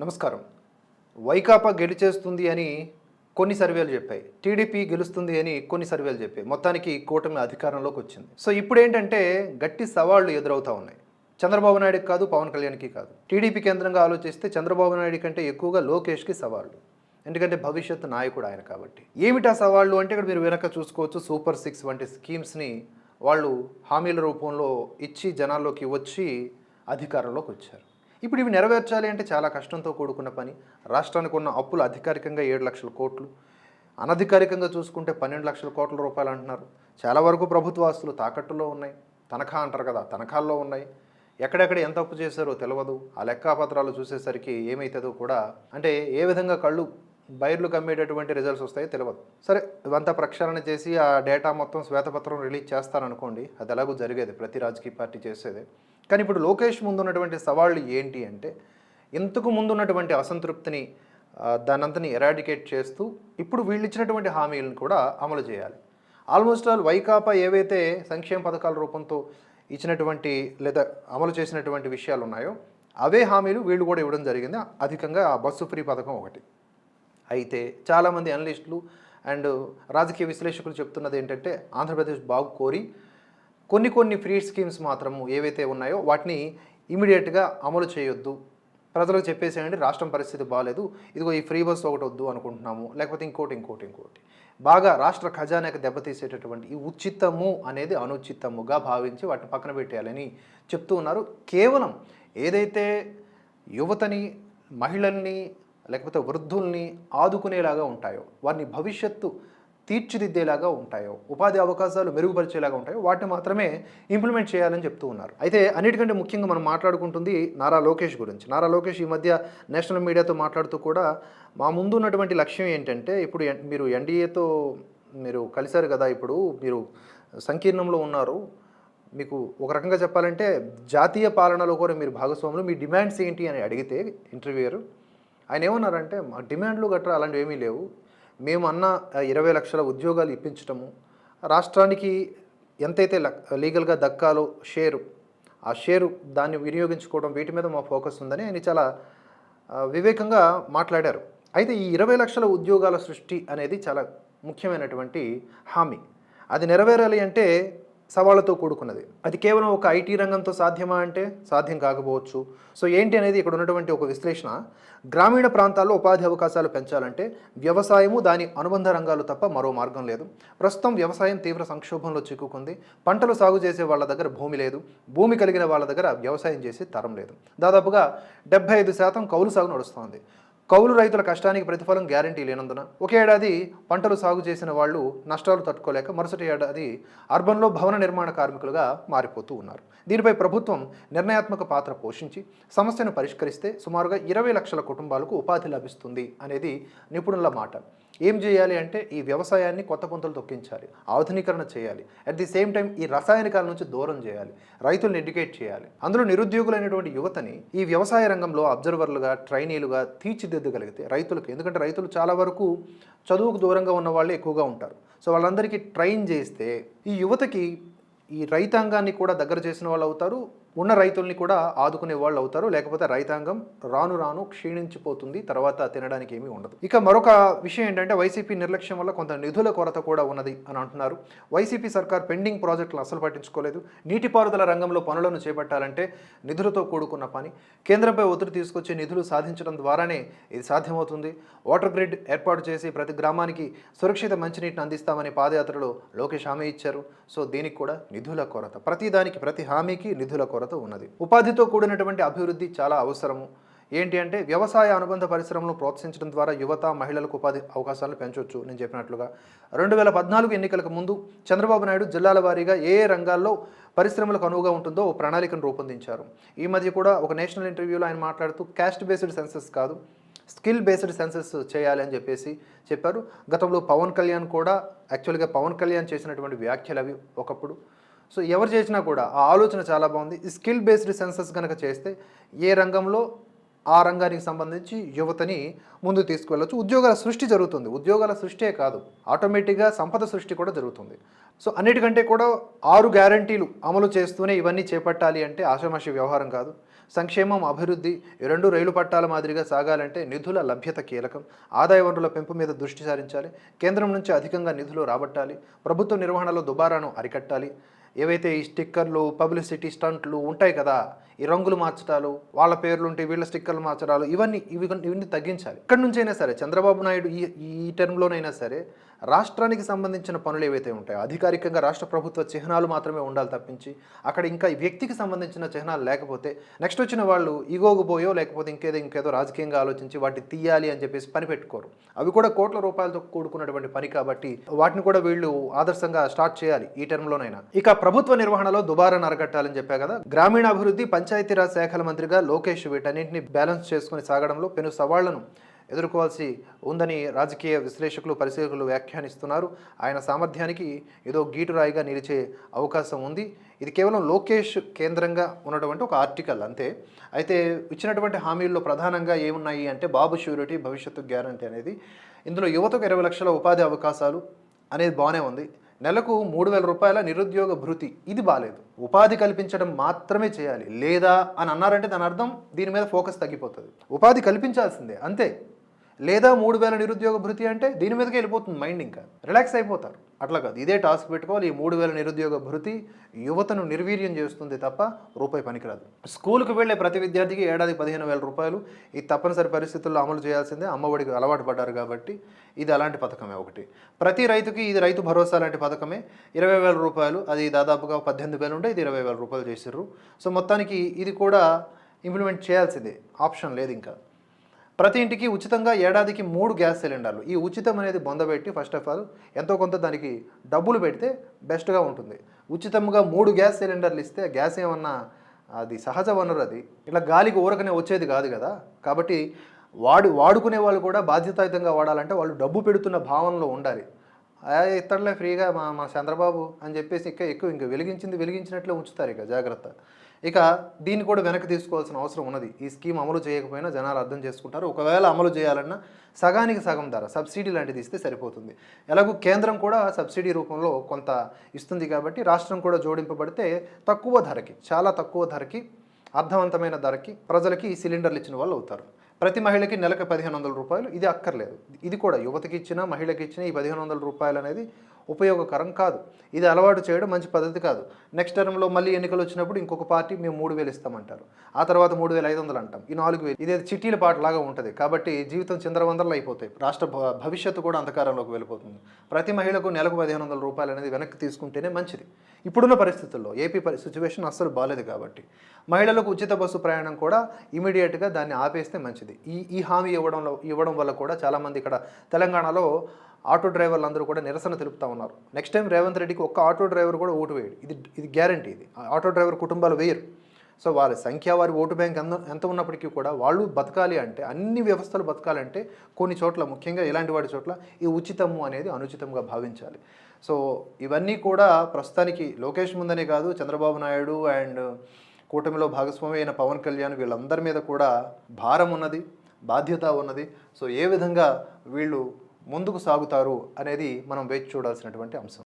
నమస్కారం. వైకాపా గెలిచేస్తుంది అని కొన్ని సర్వేలు చెప్పాయి. టీడీపీ గెలుస్తుంది అని కొన్ని సర్వేలు చెప్పాయి. మొత్తానికి కూటమి అధికారంలోకి వచ్చింది. సో ఇప్పుడు ఏంటంటే గట్టి సవాళ్ళు ఎదురవుతా ఉన్నాయి. చంద్రబాబు నాయుడుకి కాదు పవన్ కళ్యాణ్కి కాదు. టీడీపీ కేంద్రంగా ఆలోచిస్తే చంద్రబాబు నాయుడు కంటే ఎక్కువగా లోకేష్కి సవాళ్ళు ఎందుకంటే భవిష్యత్తు నాయకుడు ఆయన కాబట్టి. ఏమిటా సవాళ్ళు అంటే ఇక్కడ మీరు వెనక చూసుకోవచ్చు సూపర్ సిక్స్ వంటి స్కీమ్స్ని వాళ్ళు హామీల రూపంలో ఇచ్చి జనాల్లోకి వచ్చి అధికారంలోకి వచ్చారు. ఇప్పుడు ఇవి నెరవేర్చాలి అంటే చాలా కష్టంతో కూడుకున్న పని. రాష్ట్రానికి ఉన్న అప్పులు అధికారికంగా ఏడు లక్షల కోట్లు. అనధికారికంగా చూసుకుంటే పన్నెండు లక్షల కోట్ల రూపాయలు అంటున్నారు. చాలా వరకు ప్రభుత్వ ఆస్తులు తాకట్టులో ఉన్నాయి. తనఖా అంటారు కదా తనఖాల్లో ఉన్నాయి. ఎక్కడెక్కడ ఎంత అప్పు చేశారో తెలియదు ఆ లెక్కాపత్రాలు చూసేసరికి ఏమవుతుందో కూడా అంటే ఏ విధంగా కళ్ళు బైర్లు కమ్మేటటువంటి రిజల్ట్స్ వస్తాయో తెలియదు సరే ఇవంతా ప్రక్షాళన చేసి ఆ డేటా మొత్తం శ్వేతపత్రం రిలీజ్ చేస్తారనుకోండి అది ఎలాగో జరిగేది ప్రతి రాజకీయ పార్టీ చేసేది. కానీ ఇప్పుడు లోకేష్ ముందున్నటువంటి సవాళ్ళు ఏంటి అంటే ఇంతకు ముందున్నటువంటి అసంతృప్తిని దానంతని ఎరాడికేట్ చేస్తూ ఇప్పుడు వీళ్ళు ఇచ్చినటువంటి హామీలను కూడా అమలు చేయాలి. ఆల్మోస్ట్ ఆల్ వైకాపా ఏవైతే సంక్షేమ పథకాల రూపంతో ఇచ్చినటువంటి లేదా అమలు చేసినటువంటి విషయాలు ఉన్నాయో అవే హామీలు వీళ్ళు కూడా ఇవ్వడం జరిగింది. అధికంగా ఆ బస్సు ఫ్రీ పథకం ఒకటి. అయితే చాలామంది అనలిస్టులు అండ్ రాజకీయ విశ్లేషకులు చెప్తున్నది ఏంటంటే ఆంధ్రప్రదేశ్ బాగు కోరి కొన్ని కొన్ని ఫ్రీ స్కీమ్స్ మాత్రము ఏవైతే ఉన్నాయో వాటిని ఇమీడియట్గా అమలు చేయొద్దు. ప్రజలకు చెప్పేసేయండి రాష్ట్రం పరిస్థితి బాగాలేదు ఇదిగో ఈ ఫ్రీ బస్ ఒకటి వద్దు అనుకుంటున్నాము. లేకపోతే ఇంకోటి ఇంకోటి ఇంకోటి. బాగా రాష్ట్ర ఖజానాకి దెబ్బతీసేటటువంటి ఈ ఉచితము అనేది అనుచితముగా భావించి వాటిని పక్కన పెట్టేయాలని చెప్తూ ఉన్నారు. కేవలం ఏదైతే యువతని మహిళల్ని లేకపోతే వృద్ధుల్ని ఆదుకునేలాగా ఉంటాయో వారిని భవిష్యత్తు తీర్చిదిద్దేలాగా ఉంటాయో ఉపాధి అవకాశాలు మెరుగుపరిచేలాగా ఉంటాయో వాటిని మాత్రమే ఇంప్లిమెంట్ చేయాలని చెప్తూ ఉన్నారు. అయితే అన్నిటికంటే ముఖ్యంగా మనం మాట్లాడుకుంటుంది నారా లోకేష్ గురించి. నారా లోకేష్ ఈ మధ్య నేషనల్ మీడియాతో మాట్లాడుతూ కూడా మా ముందు ఉన్నటువంటి లక్ష్యం ఏంటంటే ఇప్పుడు మీరు ఎన్డీఏతో మీరు కలిశారు కదా ఇప్పుడు మీరు సంకీర్ణంలో ఉన్నారు. మీకు ఒక రకంగా చెప్పాలంటే జాతీయ పాలనలో కూడా మీరు భాగస్వాములు. మీ డిమాండ్స్ ఏంటి? అని అడిగితే ఇంటర్వ్యూయర్ ఆయన ఏమన్నారంటే మా డిమాండ్లు గట్రా అలాంటివి ఏమీ లేవు. మేము అన్న ఇరవై లక్షల ఉద్యోగాలు ఇప్పించటము రాష్ట్రానికి ఎంతైతే లక్- లీగల్గా దక్కాలో షేరు ఆ షేరు దాన్ని వినియోగించుకోవడం వీటి మీద మా ఫోకస్ ఉందని ఆయన చాలా వివేకంగా మాట్లాడారు. అయితే ఈ ఇరవై లక్షల ఉద్యోగాల సృష్టి అనేది చాలా ముఖ్యమైనటువంటి హామీ. అది నెరవేరాలి అంటే సవాళ్ళతో కూడుకున్నది. అది కేవలం ఒక ఐటీ రంగంతో సాధ్యమా అంటే సాధ్యం కాకపోవచ్చు. సో ఏంటి అనేది ఇక్కడ ఉన్నటువంటి ఒక విశ్లేషణ. గ్రామీణ ప్రాంతాల్లో ఉపాధి అవకాశాలు పెంచాలంటే వ్యవసాయము దాని అనుబంధ రంగాలు తప్ప మరో మార్గం లేదు. ప్రస్తుతం వ్యవసాయం తీవ్ర సంక్షోభంలో చిక్కుకుంది. పంటలు సాగు చేసే వాళ్ళ దగ్గర భూమి లేదు. భూమి కలిగిన వాళ్ళ దగ్గర వ్యవసాయం చేసే తరం లేదు. దాదాపుగా డెబ్బై ఐదు శాతం కౌలు సాగు నడుస్తోంది. కౌలు రైతుల కష్టానికి ప్రతిఫలం గ్యారంటీ లేనందున ఒక ఏడాది పంటలు సాగు చేసిన వాళ్ళు నష్టాలు తట్టుకోలేక మరుసటి ఏడాది అర్బన్లో భవన నిర్మాణ కార్మికులుగా మారిపోతూ ఉన్నారు. దీనిపై ప్రభుత్వం నిర్ణయాత్మక పాత్ర పోషించి సమస్యను పరిష్కరిస్తే సుమారుగా ఇరవై లక్షల కుటుంబాలకు ఉపాధి లభిస్తుంది అనేది నిపుణుల మాట. ఏం చేయాలి అంటే ఈ వ్యవసాయాన్ని కొత్త పొంతలు తొక్కించాలి ఆధునీకరణ చేయాలి. అట్ ది సేమ్ టైం ఈ రసాయనికాల నుంచి దూరం చేయాలి రైతులను ఎడ్యుకేట్ చేయాలి. అందులో నిరుద్యోగులైనటువంటి యువతని ఈ వ్యవసాయ రంగంలో అబ్జర్వర్లుగా ట్రైనీలుగా తీర్చిదిద్దగలిగితే రైతులకు ఎందుకంటే రైతులు చాలా వరకు చదువుకు దూరంగా ఉన్న వాళ్ళు ఎక్కువగా ఉంటారు. సో వాళ్ళందరికీ ట్రైన్ చేస్తే ఈ యువతకి ఈ రైతాంగాన్ని కూడా దగ్గర చేసిన వాళ్ళు అవుతారు ఉన్న రైతుల్ని కూడా ఆదుకునే వాళ్ళు అవుతారు. లేకపోతే రైతాంగం రాను రాను క్షీణించిపోతుంది. తర్వాత తినడానికి ఏమీ ఉండదు. ఇక మరొక విషయం ఏంటంటే వైసీపీ నిర్లక్ష్యం వల్ల కొంత నిధుల కొరత కూడా ఉన్నది అని అంటున్నారు. వైసీపీ సర్కార్ పెండింగ్ ప్రాజెక్టులు అసలు పట్టించుకోలేదు. నీటిపారుదల రంగంలో పనులను చేపట్టాలంటే నిధులతో కూడుకున్న పని. కేంద్రంపై ఒత్తిడి తీసుకొచ్చి నిధులు సాధించడం ద్వారానే ఇది సాధ్యమవుతుంది. వాటర్ గ్రిడ్ ఏర్పాటు చేసి ప్రతి గ్రామానికి సురక్షిత మంచినీటిని అందిస్తామని పాదయాత్రలో లోకేష్ హామీ ఇచ్చారు. సో దీనికి కూడా నిధుల కొరత. ప్రతి దానికి ప్రతి హామీకి నిధుల కొరత. ఉన్నది. ఉపాధితో కూడినటువంటి అభివృద్ధి చాలా అవసరము. ఏంటి అంటే వ్యవసాయ అనుబంధ పరిశ్రమలను ప్రోత్సహించడం ద్వారా యువత మహిళలకు ఉపాధి అవకాశాలను పెంచవచ్చు నేను చెప్పినట్లుగా. రెండు వేల పద్నాలుగు ఎన్నికలకు ముందు చంద్రబాబు నాయుడు జిల్లాల వారీగా ఏ ఏ రంగాల్లో పరిశ్రమలకు అనువుగా ఉంటుందో ఓ ప్రణాళికను రూపొందించారు. ఈ మధ్య కూడా ఒక నేషనల్ ఇంటర్వ్యూలో ఆయన మాట్లాడుతూ క్యాస్ట్ బేస్డ్ సెన్సెస్ కాదు స్కిల్ బేస్డ్ సెన్సెస్ చేయాలి అని చెప్పేసి చెప్పారు. గతంలో పవన్ కళ్యాణ్ కూడా యాక్చువల్గా పవన్ కళ్యాణ్ చేసినటువంటి వ్యాఖ్యలు అవి ఒకప్పుడు సో ఎవరు చేసినా కూడా ఆ ఆలోచన చాలా బాగుంది. స్కిల్ బేస్డ్ సెన్సెస్ కనుక చేస్తే ఏ రంగంలో ఆ రంగానికి సంబంధించి యువతని ముందు తీసుకువెళ్ళచ్చు. ఉద్యోగాల సృష్టి జరుగుతుంది. ఉద్యోగాల సృష్టే కాదు ఆటోమేటిక్గా సంపద సృష్టి కూడా జరుగుతుంది. సో అన్నిటికంటే కూడా ఆరు గ్యారంటీలు అమలు చేస్తూనే ఇవన్నీ చేపట్టాలి అంటే ఆషామాషి వ్యవహారం కాదు. సంక్షేమం అభివృద్ధి రెండు రైలు పట్టాల మాదిరిగా సాగాలంటే నిధుల లభ్యత కీలకం. ఆదాయ వనరుల పెంపు మీద దృష్టి సారించాలి. కేంద్రం నుంచి అధికంగా నిధులు రాబట్టాలి. ప్రభుత్వ నిర్వహణలో దుబారాను అరికట్టాలి. ఏవైతే ఈ స్టిక్కర్లు పబ్లిసిటీ స్టంట్లు ఉంటాయి కదా ఈ రంగులు మార్చడాలు వాళ్ళ పేర్లు ఉంటే వీళ్ళ స్టిక్కర్లు మార్చడాలు ఇవన్నీ ఇవి ఇవన్నీ తగ్గించాలి. ఇక్కడి నుంచైనా సరే చంద్రబాబు నాయుడు ఈ ఈ టర్మ్లోనైనా సరే రాష్ట్రానికి సంబంధించిన పనులు ఏవైతే ఉంటాయో అధికారికంగా రాష్ట్ర ప్రభుత్వ చిహ్నాలు మాత్రమే ఉండాలి తప్పించి అక్కడ ఇంకా ఈ వ్యక్తికి సంబంధించిన చిహ్నాలు లేకపోతే నెక్స్ట్ వచ్చిన వాళ్ళు ఈగోగు పోయో లేకపోతే ఇంకేదో ఇంకేదో రాజకీయంగా ఆలోచించి వాటిని తీయాలి అని చెప్పేసి పని పెట్టుకోరు. అవి కూడా కోట్ల రూపాయలతో కూడుకున్నటువంటి పని కాబట్టి వాటిని కూడా వీళ్ళు ఆదర్శంగా స్టార్ట్ చేయాలి ఈ టర్మ్లోనైనా. ఇక ప్రభుత్వ నిర్వహణలో దుబారా నరగట్టాలని చెప్పా కదా. గ్రామీణాభివృద్ధి పంచాయతీరాజ్ శాఖల మంత్రిగా లోకేష్ వీటన్నింటిని బ్యాలెన్స్ చేసుకుని సాగడంలో పెను సవాళ్ళను ఎదుర్కోవాల్సి ఉందని రాజకీయ విశ్లేషకులు పరిశీలకులు వ్యాఖ్యానిస్తున్నారు. ఆయన సామర్థ్యానికి ఏదో గీటురాయిగా నిలిచే అవకాశం ఉంది. ఇది కేవలం లోకేష్ కేంద్రంగా ఉన్నటువంటి ఒక ఆర్టికల్ అంతే. అయితే ఇచ్చినటువంటి హామీల్లో ప్రధానంగా ఏమున్నాయి అంటే బాబు షూరిటీ భవిష్యత్తు గ్యారంటీ అనేది. ఇందులో యువతకు ఇరవై లక్షల ఉపాధి అవకాశాలు అనేది బాగానే ఉంది. నెలకు మూడు వేల రూపాయల నిరుద్యోగ భృతి. ఇది బాగాలేదు ఉపాధి కల్పించడం మాత్రమే చేయాలి. లేదా అని అన్నారంటే దాని అర్థం దీని మీద ఫోకస్ తగ్గిపోతుంది. ఉపాధి కల్పించాల్సిందే. అంతే. లేదా మూడు వేల నిరుద్యోగ భృతి అంటే దీని మీదకే వెళ్ళిపోతుంది మైండ్ ఇంకా. రిలాక్స్ అయిపోతారు. అట్లా కాదు. ఇదే టాస్క్ పెట్టుకోవాలి ఈ మూడు వేల నిరుద్యోగ భృతి యువతను నిర్వీర్యం చేస్తుంది తప్ప రూపాయి పనికిరాదు. స్కూల్కి వెళ్ళే ప్రతి విద్యార్థికి ఏడాది పదిహేను వేల రూపాయలు. ఈ తప్పనిసరి పరిస్థితుల్లో అమలు చేయాల్సిందే అమ్మఒడికి అలవాటు పడ్డారు కాబట్టి ఇది అలాంటి పథకమే ఒకటి. ప్రతి రైతుకి ఇది రైతు భరోసా లాంటి పథకమే. ఇరవై వేల రూపాయలు అది దాదాపుగా పద్దెనిమిది వేలు ఉంటే ఇది ఇరవై వేల రూపాయలు చేసిర్రు. సో మొత్తానికి ఇది కూడా ఇంప్లిమెంట్ చేయాల్సిందే. ఆప్షన్ లేదు ఇంకా. ప్రతి ఇంటికి ఉచితంగా ఏడాదికి మూడు గ్యాస్ సిలిండర్లు. ఈ ఉచితం అనేది బొందబెట్టి ఫస్ట్ ఆఫ్ ఆల్ ఎంతో కొంత దానికి డబ్బులు పెడితే బెస్ట్గా ఉంటుంది. ఉచితంగా మూడు గ్యాస్ సిలిండర్లు ఇస్తే గ్యాస్ ఏమన్నా అది సహజ వనరు అది. ఇట్లా గాలికి ఊరకనే వచ్చేది కాదు కదా. కాబట్టి వాడు వాడుకునే వాళ్ళు కూడా బాధ్యతాయుతంగా వాడాలంటే వాళ్ళు డబ్బు పెడుతున్న భావనలో ఉండాలి. ఆ, ఫ్రీగా మా మా చంద్రబాబు అని చెప్పేసి ఇంకా ఎక్కువ ఇంకా వెలిగించింది వెలిగించినట్లే ఉంచుతారు ఇక జాగ్రత్త. ఇక దీన్ని కూడా వెనక్కి తీసుకోవాల్సిన అవసరం ఉన్నది. ఈ స్కీమ్ అమలు చేయకపోయినా జనాలు అర్థం చేసుకుంటారు. ఒకవేళ అమలు చేయాలన్నా సగానికి సగం ధర సబ్సిడీ లాంటిది ఇస్తే సరిపోతుంది. ఎలాగో కేంద్రం కూడా సబ్సిడీ రూపంలో కొంత ఇస్తుంది కాబట్టి రాష్ట్రం కూడా జోడింపబడితే తక్కువ ధరకి చాలా తక్కువ ధరకి అర్థవంతమైన ధరకి ప్రజలకి సిలిండర్లు ఇచ్చిన వాళ్ళు అవుతారు. ప్రతి మహిళకి నెలకు పదిహేను వందల రూపాయలు. ఇది అక్కర్లేదు. ఇది కూడా యువతకి ఇచ్చిన మహిళకి ఇచ్చిన ఈ పదిహేను వందల రూపాయలు అనేది ఉపయోగకరం కాదు. ఇది అలవాటు చేయడం మంచి పద్ధతి కాదు. నెక్స్ట్ టర్మ్లో మళ్ళీ ఎన్నికలు వచ్చినప్పుడు ఇంకొక పార్టీ మేము మూడు వేలు ఇస్తామంటారు. ఆ తర్వాత మూడు వేల ఐదు వందలు అంటాం. ఈ నాలుగు వేలు. ఇదే చిట్టీల పాటలాగా ఉంటుంది. కాబట్టి జీవితం చిందరవందరలు అయిపోతాయి. రాష్ట్ర భవిష్యత్తు కూడా అంధకారంలోకి వెళ్ళిపోతుంది. ప్రతి మహిళకు నెలకు పదిహేను వందల రూపాయలు అనేది వెనక్కి తీసుకుంటేనే మంచిది. ఇప్పుడున్న పరిస్థితుల్లో ఏపీ పరి సిచ్యువేషన్ అస్సలు బాగాలేదు కాబట్టి మహిళలకు ఉచిత బస్సు ప్రయాణం కూడా ఇమీడియట్గా దాన్ని ఆపేస్తే మంచిది. ఈ ఈ హామీ ఇవ్వడంలో ఇవ్వడం వల్ల కూడా చాలామంది ఇక్కడ తెలంగాణలో ఆటో డ్రైవర్లు అందరూ కూడా నిరసన తెలుపుతా ఉన్నారు. నెక్స్ట్ టైం రేవంత్ రెడ్డికి ఒక్క ఆటో డ్రైవర్ కూడా ఓటు వేయడు. ఇది ఇది గ్యారంటీ ఇది. ఆటో డ్రైవర్ కుటుంబాలు వేయరు. సో వారి సంఖ్య వారి ఓటు బ్యాంక్ ఎంత ఎంత ఉన్నప్పటికీ కూడా వాళ్ళు బతకాలి అంటే అన్ని వ్యవస్థలు బతకాలంటే కొన్ని చోట్ల ముఖ్యంగా ఇలాంటి వాటి చోట్ల ఈ ఉచితము అనేది అనుచితంగా భావించాలి. సో ఇవన్నీ కూడా ప్రస్తుతానికి లోకేష్ ముందనే కాదు చంద్రబాబు నాయుడు అండ్ కూటమిలో భాగస్వామి అయిన పవన్ కళ్యాణ్ వీళ్ళందరి మీద కూడా భారం ఉన్నది బాధ్యత ఉన్నది. సో ఏ విధంగా వీళ్ళు ముందుకు సాగుతారు అనేది మనం వేచి చూడాల్సినటువంటి అంశం.